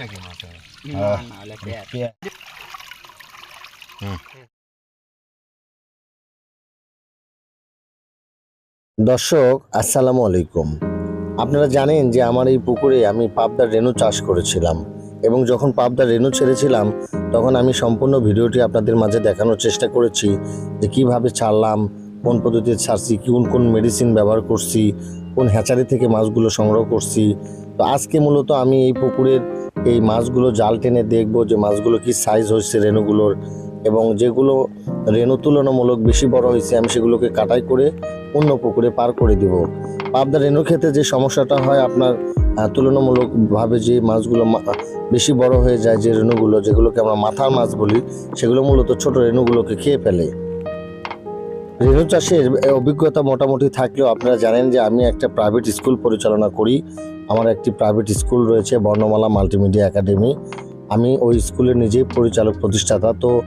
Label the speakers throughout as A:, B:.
A: নাকি মাছ
B: না না হলে
C: দর্শক আসসালামু আলাইকুম। আপনারা জানেন যে আমার এই পুকুরে আমি পাবদার রেনু চাষ করেছিলাম এবং যখন পাবদার রেনু ছেড়েছিলাম তখন আমি সম্পূর্ণ ভিডিওটি আপনাদের মাঝে দেখানোর চেষ্টা করেছি যে কীভাবে ছাড়লাম কোন পদ্ধতিতে ছাড়ছি কোন কোন মেডিসিন ব্যবহার করছি কোন হ্যাচারি থেকে মাছগুলো সংগ্রহ করছি। তো আজকে মূলত আমি এই পুকুরের এই মাছগুলো জাল টেনে দেখব যে মাছগুলো কি সাইজ হয়েছে রেণুগুলোর এবং যেগুলো রেনু তুলনামূলক বেশি বড় হয়েছে, আমি সেগুলোকে কাটাই করে অন্য পুকুরে পার করে দিব। পাবদা রেণুর ক্ষেত্রে যে সমস্যাটা হয় আপনার তুলনামূলকভাবে যে মাছগুলো বেশি বড় হয়ে যায় যে রেণুগুলো, যেগুলোকে আমরা মাথার মাছ বলি, সেগুলো মূলত ছোট রেণুগুলোকে খেয়ে ফেলে। রেণু চাষের অভিজ্ঞতা মোটামুটি থাকলেও আপনারা জানেন যে আমি একটা প্রাইভেট স্কুল পরিচালনা করি। আমার একটি প্রাইভেট স্কুল রয়েছে বর্ণমালা মাল্টিমিডিয়া একাডেমি আমি ওই স্কুলের নিজেই পরিচালক প্রতিষ্ঠাতা। তো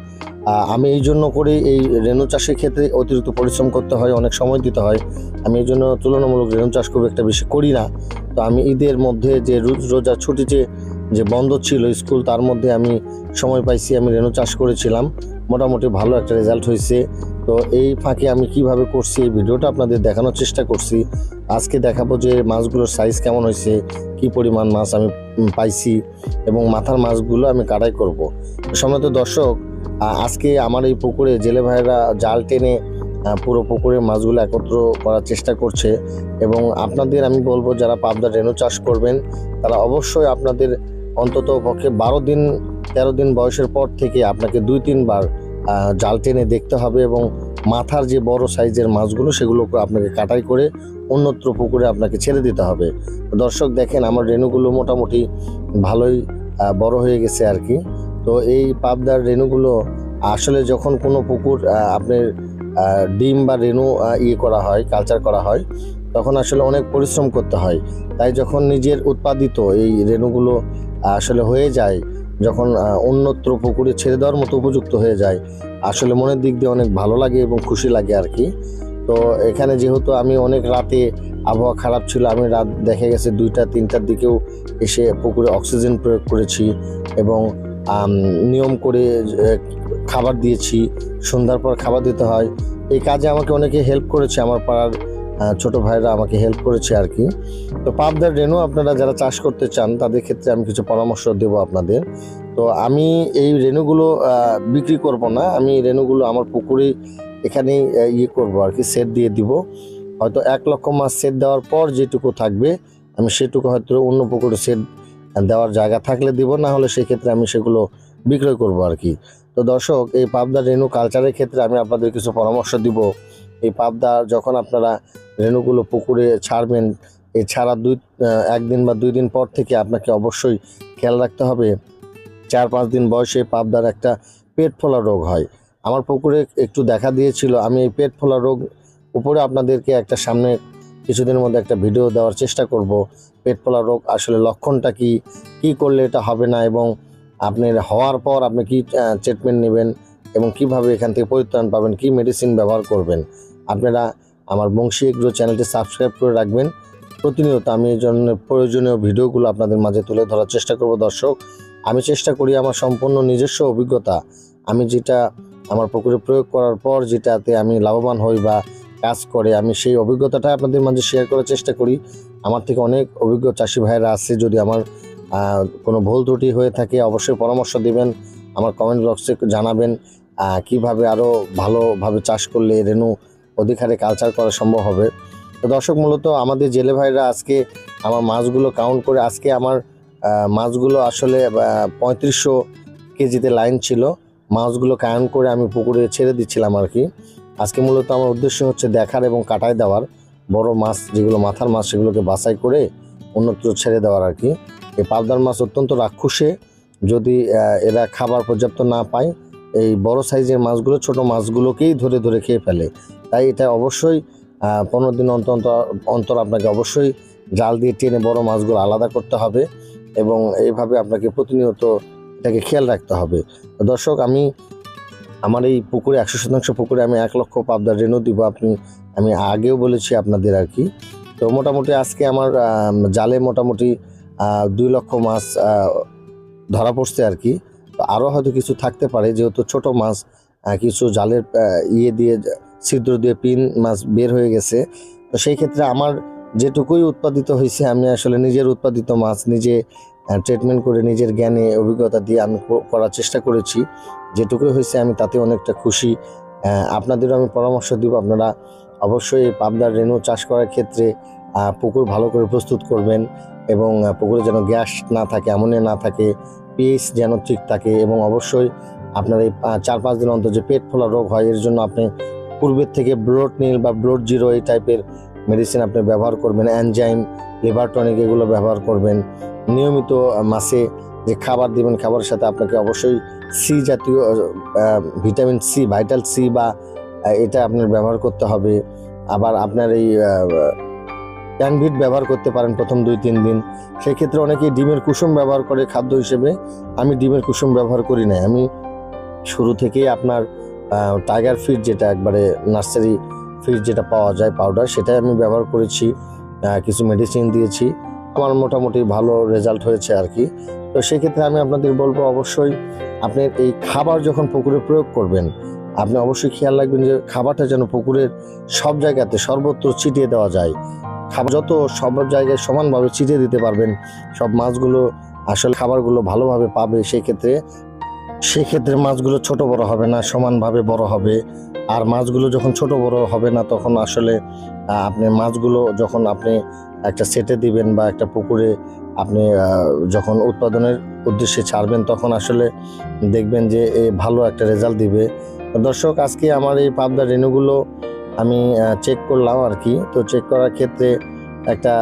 C: আমি এই জন্য করে এই রেণু চাষের ক্ষেত্রে অতিরিক্ত পরিশ্রম করতে হয়, অনেক সময় দিতে হয়। আমি এই জন্য তুলনামূলক রেণু চাষ খুব একটা বেশি করি না। তো আমি ঈদের মধ্যে যে রোজ- রোজা ছুটিতে যে বন্ধ ছিল স্কুল তার মধ্যে আমি সময় পাইছি, আমি রেণু চাষ করেছিলাম। মোটামুটি ভালো একটা রেজাল্ট হয়েছে। তো এই ফাঁকে আমি কীভাবে করছি এই ভিডিওটা আপনাদের দেখানোর চেষ্টা করছি। আজকে দেখাবো যে মাছগুলোর সাইজ কেমন হয়েছে, কি পরিমাণ মাছ আমি পাইছি এবং মাথার মাছগুলো আমি কাটাই করব। সম্মানিত দর্শক আজকে আমার এই পুকুরে জেলে ভাইরা জাল টেনে পুরো পুকুরের মাছগুলো একত্র করার চেষ্টা করছে এবং আপনাদের আমি বলব যারা পাবদা রেণু চাষ করবেন, তারা অবশ্যই আপনাদের অন্তত পক্ষে বারো দিন, তেরো দিন বয়সের পর থেকে আপনাকে দুই, তিনবার জাল টেনে দেখতে হবে এবং মাথার যে বড় সাইজের মাছগুলো সেগুলোকে আপনাকে কাটাই করে অন্যত্র পুকুরে আপনাকে ছেড়ে দিতে হবে। দর্শক দেখেন, আমার রেণুগুলো মোটামুটি ভালোই বড় হয়ে গেছে আর কি। তো এই পাবদার রেণুগুলো আসলে যখন কোনো পুকুর আপনার ডিম বা রেণু ইয়ে করা হয় কালচার করা হয়, তখন আসলে অনেক পরিশ্রম করতে হয়। তাই যখন নিজের উৎপাদিত এই রেণুগুলো আসলে হয়ে যায় যখন অন্যত্র পুকুরে ছেড়ে দেওয়ার মতো উপযুক্ত হয়ে যায়, আসলে মনের দিক দিয়ে অনেক ভালো লাগে এবং খুশি লাগে আর কি। তো এখানে যেহেতু আমি অনেক রাতে আবহাওয়া খারাপ ছিল, আমি রাত দেখে গেছে দুইটা, তিনটার দিকেও এসে পুকুরে অক্সিজেন প্রয়োগ করেছি এবং নিয়ম করে খাবার দিয়েছি, সন্ধ্যার পর খাবার দিতে হয়। এই কাজে আমাকে অনেকে হেল্প করেছে আমার পাড়ার ছোট ভাইরা আমাকে হেল্প করেছে আর কি। তো পাবদার রেণু আপনারা যারা চাষ করতে চান, তাদের ক্ষেত্রে আমি কিছু পরামর্শ দেব আপনাদের। তো আমি এই রেণুগুলো বিক্রি করব না। আমি রেণুগুলো আমার পুকুরে এখানেই ইয়ে করব আর কি সেট দিয়ে দিব। হয়তো এক লক্ষ মাছ সেট দেওয়ার পর যেটুকু থাকবে, আমি সেটুকু হয়তো অন্য পুকুরে সেট দেওয়ার জায়গা থাকলে দিব, না হলে সেক্ষেত্রে আমি সেগুলো বিক্রয় করব আর কি। তো দর্শক, এই পাবদা রেণু কালচারের ক্ষেত্রে আমি আপনাদের কিছু পরামর্শ দিব। এই পাবদা যখন আপনারা রেণুগুলো পুকুরে ছাড়বেন এই ছাড়া দুই একদিন বা দুই দিন পর থেকে আপনাকে অবশ্যই খেয়াল রাখতে হবে। চার পাঁচ দিন বয়সে পাবদার একটা পেট ফোলা রোগ হয়। আমার পুকুরে একটু দেখা দিয়েছিল, আমি এই পেট ফোলা রোগ উপরে আপনাদেরকে একটা সামনে কিছুদিনের মধ্যে একটা ভিডিও দেওয়ার চেষ্টা করব, পেট ফোলা রোগ আসলে লক্ষণটা কি কি করলে এটা হবে না এবং আপনার হওয়ার পর আপনি কি ট্রিটমেন্ট নেবেন এবং কীভাবে এখান থেকে পরিত্রাণ পাবেন, কি মেডিসিন ব্যবহার করবেন। আপনারা আমার বংশী এগ্রো চ্যানেলটি সাবস্ক্রাইব করে রাখবেন। প্রতিনিয়ত আমি এই জন্য প্রয়োজনীয় ভিডিওগুলো আপনাদের মাঝে তুলে ধরার চেষ্টা করব দর্শক। আমি চেষ্টা করি আমার সম্পূর্ণ নিজস্ব অভিজ্ঞতা। আমি যেটা আমার পুকুরে প্রয়োগ করার পর যেটাতে আমি লাভবান হই বা কাজ করে, আমি সেই অভিজ্ঞতাটা আপনাদের মাঝে শেয়ার করার চেষ্টা করি। আমার থেকে অনেক অভিজ্ঞ চাষি ভাইরা আছে, যদি আমার কোনো ভুল ত্রুটি হয়ে থাকে অবশ্যই পরামর্শ দিবেন। আমার কমেন্ট বক্সে জানাবেন কীভাবে আরও ভালোভাবে চাষ করলে রেণু অধিক হারে কালচার করা সম্ভব হবে। তো দর্শক, মূলত আমাদের জেলে ভাইরা আজকে আমার মাছগুলো কাউন্ট করে, আজকে আমার মাছগুলো আসলে পঁয়ত্রিশশো কেজিতে লাইন ছিল। মাছগুলো কাউন্ট করে আমি পুকুরে ছেড়ে দিচ্ছিলাম আর কি। আজকে মূলত আমার উদ্দেশ্য হচ্ছে দেখার এবং কাটায় দেওয়ার, বড় মাছ যেগুলো, মাথার মাছ সেগুলোকে বাছাই করে অন্যত্র ছেড়ে দেওয়ার আর কি। এই পাবদার মাছ অত্যন্ত রাক্ষুসে, যদি এরা খাবার পর্যাপ্ত না পায়, এই বড় সাইজের মাছগুলো ছোট মাছগুলোকেই ধরে ধরে খেয়ে ফেলে। তাই এটা অবশ্যই পনেরো দিন অন্তর অন্তর অন্তর আপনাকে অবশ্যই জাল দিয়ে টেনে বড় মাছগুলো আলাদা করতে হবে এবং এইভাবে আপনাকে প্রতিনিয়ত এটাকে খেয়াল রাখতে হবে। দর্শক, আমি, আমার এই পুকুরে, একশো শতাংশ পুকুরে আমি এক লক্ষ পাবদার রেণু দিব। আপনি, আমি আগেও বলেছি আপনাদের আর কি। তো মোটামুটি আজকে আমার জালে মোটামুটি দুই লক্ষ মাছ ধরা পড়ছে আর কি। আরও হয়তো কিছু থাকতে পারে, যেহেতু ছোট মাছ কিছু জালের ইয়ে দিয়ে ছিদ্র দিয়ে পিন মাছ বের হয়ে গেছে। তো সেই ক্ষেত্রে আমার যেটুকুই উৎপাদিত হয়েছে, আমি আসলে নিজের উৎপাদিত মাছ নিজে ট্রিটমেন্ট করে নিজের জ্ঞানে, অভিজ্ঞতা দিয়ে আমি করার চেষ্টা করেছি। যেটুকুই হয়েছে আমি তাতে অনেকটা খুশি। আপনাদেরও আমি পরামর্শ দিব। আপনারা অবশ্যই পাবদার রেনু চাষ করার ক্ষেত্রে পুকুর ভালো করে প্রস্তুত করবেন এবং পুকুরে যেন গ্যাস না থাকে, অ্যামোনিয়া না থাকে পিএইচ যেন ঠিক থাকে এবং অবশ্যই আপনার এই চার পাঁচ দিন অন্তর যে পেট ফোলা রোগ হয়, এর জন্য আপনি পূর্বের থেকে ব্লোড নীল বা ব্লোড জিরো এই টাইপের মেডিসিন আপনি ব্যবহার করবেন অ্যানজাইম লিভার টনিক এগুলো ব্যবহার করবেন। নিয়মিত মাসে যে খাবার দিবেন, খাবারের সাথে আপনাকে অবশ্যই সি জাতীয় ভিটামিন সি ভাইটাল সি বা এটা আপনার ব্যবহার করতে হবে। আবার আপনার এই প্যানভিট ব্যবহার করতে পারেন প্রথম দুই, তিন দিন। সেই ক্ষেত্রে অনেকেই ডিমের কুসুম ব্যবহার করে খাদ্য হিসেবে। আমি ডিমের কুসুম ব্যবহার করি না আমি শুরু থেকেই আপনার টাইগার ফিড যেটা একবারে নার্সারি ফিড যেটা পাওয়া যায় পাউডার সেটাই আমি ব্যবহার করেছি কিছু মেডিসিন দিয়েছি। আমার মোটামুটি ভালো রেজাল্ট হয়েছে আর কি তো সেক্ষেত্রে আমি আপনাদের বলব অবশ্যই আপনি এই খাবার যখন পুকুরে প্রয়োগ করবেন, আপনি অবশ্যই খেয়াল রাখবেন যে খাবারটা যেন পুকুরের সব জায়গাতে সর্বত্র ছিটিয়ে দেওয়া যায়। খাবার যত সব জায়গায় সমানভাবে ছিটিয়ে দিতে পারবেন, সব মাছগুলো আসলে খাবারগুলো ভালোভাবে পাবে, সেক্ষেত্রে সেক্ষেত্রে মাছগুলো ছোট বড় হবে না, সমানভাবে বড় হবে। আর মাছগুলো যখন ছোট বড় হবে না, তখন আসলে আপনি মাছগুলো যখন আপনি একটা সেটে দিবেন বা একটা পুকুরে আপনি যখন উৎপাদনের উদ্দেশ্যে ছাড়বেন, তখন আসলে দেখবেন যে ভালো একটা রেজাল্ট দিবে। দর্শক, আজকে আমার এই পাবদা রেণুগুলো আমি চেক করলাম আর কি। তো চেক করার ক্ষেত্রে একটা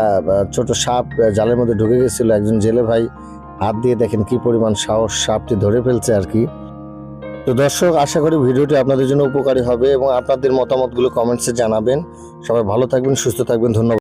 C: ছোট সাপ জালের মধ্যে ঢুকে গেছিল। একজন জেলে ভাই হাত দিয়ে দেখেন কি পরিমাণ সাহস সাপটি ধরে ফেলছে আর কি। তো দর্শক, আশা করি ভিডিওটি আপনাদের জন্য উপকারী হবে এবং আপনাদের মতামতগুলো কমেন্টসে জানাবেন। সবাই ভালো থাকবেন, সুস্থ থাকবেন, ধন্যবাদ।